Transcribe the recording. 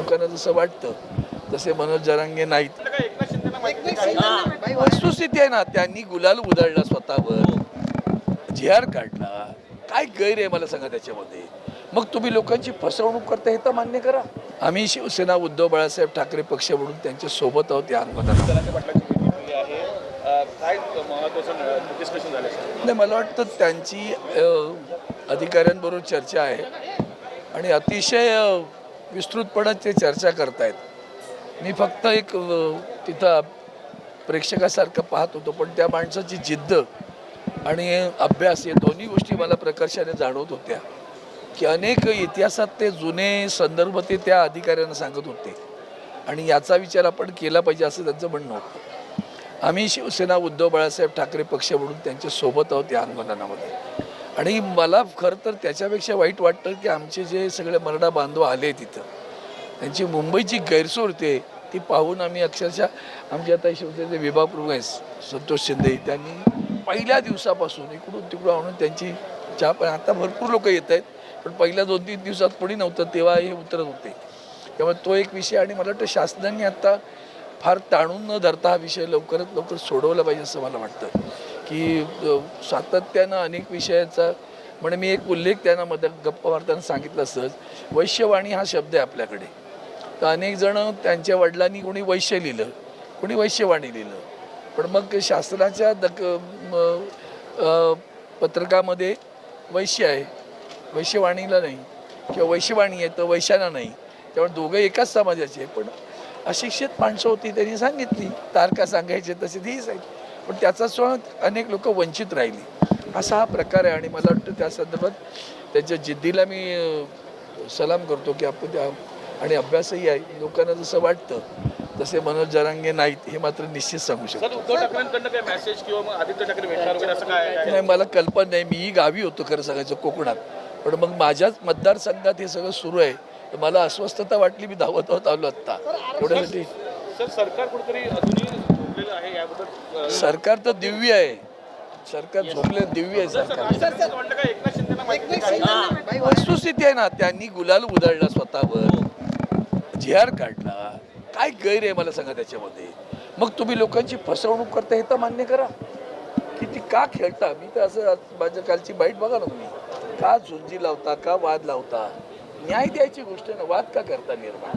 लोकांना जसं वाटतं तसे मनोज जरांगे नाहीत. वस्तुस्थिती आहे ना त्यांनी गुलाल उधळला स्वतःवर. जी आर काढला. काय गैर आहे मला सांगा त्याच्यामध्ये? मग तुम्ही लोकांची फसवणूक करता हे तर मान्य करा. आम्ही शिवसेना उद्धव बाळासाहेब ठाकरे पक्ष म्हणून त्यांच्यासोबत आहोत या अनुमतानं आहे नाही मला वाटतं त्यांची अधिकाऱ्यांबरोबर चर्चा आहे. आणि अतिशय विस्तृतपणे ते चर्चा करतायत. मी फक्त एक तिथं प्रेक्षकासारखं पाहत होतो पण त्या माणसाची जिद्द आणि अभ्यास या दोन्ही गोष्टी मला प्रकर्षाने जाणवत होत्या की अनेक इतिहासात ते जुने संदर्भ ते त्या अधिकाऱ्यांना सांगत होते. आणि याचा विचार आपण केला पाहिजे असं त्यांचं म्हणणं होतं. आम्ही शिवसेना उद्धव बाळासाहेब ठाकरे पक्ष म्हणून त्यांच्यासोबत आहोत या आंदोलनामध्ये. आणि मला खरं तर त्याच्यापेक्षा वाईट वाटतं की आमचे जे सगळे मराठा बांधव आले तिथं त्यांची मुंबईची गैरसोय होते ती पाहून आम्ही अक्षरशः आमचे आता शिवसेनेचे विभाग प्रमुख आहेत संतोष शिंदे त्यांनी पहिल्या दिवसापासून इकडून तिकडून आणून त्यांची चहा पण आता भरपूर लोक येत आहेत पण पहिल्या दोन तीन दिवसात कोणी नव्हतं तेव्हा हे उतरत होते. त्यामुळे तो एक विषय आणि मला वाटतं शासनाने आता फार ताणून न धरता हा विषय लवकरात लवकर सोडवला पाहिजे असं मला वाटतं. की सातत्यानं अनेक विषयाचा म्हणजे मी एक उल्लेख त्यांना मध्ये गप्पा मारताना सांगितलं सहज. वैश्यवाणी हा शब्द आहे आपल्याकडे. तर अनेक जण त्यांच्या वडिलांनी कोणी वैश्य लिहिलं कोणी वैश्यवाणी लिहिलं. पण मग शास्त्राच्या दक पत्रकामध्ये वैश्य आहे. वैश्यवाणीला नाही. किंवा वैश्यवाणी आहे तर वैश्याला नाही. त्यामुळे दोघं एकाच समाजाचे पण अशिक्षित माणसं होती त्यांनी सांगितली. तारका सांगायचे तसे तीही सांगितली पण त्याचा अनेक लोक वंचित राहिली. असा हा प्रकार आहे आणि मला वाटतं त्या संदर्भात त्याच्या जिद्दीला मी सलाम करतो की आपण त्या आणि अभ्यासही आहे. लोकांना जसं वाटतं तसे मनोज जरांगे नाहीत हे मात्र निश्चित सांगू शकतो. नाही मला कल्पना नाही. मीही गावी होतो खरं सांगायचं कोकणात. पण मग माझ्याच मतदारसंघात हे सगळं सुरू आहे. तर मला अस्वस्थता वाटली मी धावत धावत आलो आत्ता. एवढ्यासाठी सर सरकार कुठेतरी झोपलेलं आहे याबद्दल सरकार तर दिव्य आहे. सरकार झोपले दिव्य आहे सरकार? वस्तुस्थिती आहे ना त्यांनी गुलाल उधळला स्वतःवर. जी आर काढला. काय गैर आहे मला सांगा त्याच्यामध्ये? मग तुम्ही लोकांची फसवणूक करता हे तर मान्य करा. की ती का खेळता? मी तर असं माझ्या कालची बाईट बघा ना तुम्ही. का झुंजी लावता का वाद लावता? न्याय द्यायची गोष्ट ना वाद का करता निर्माण?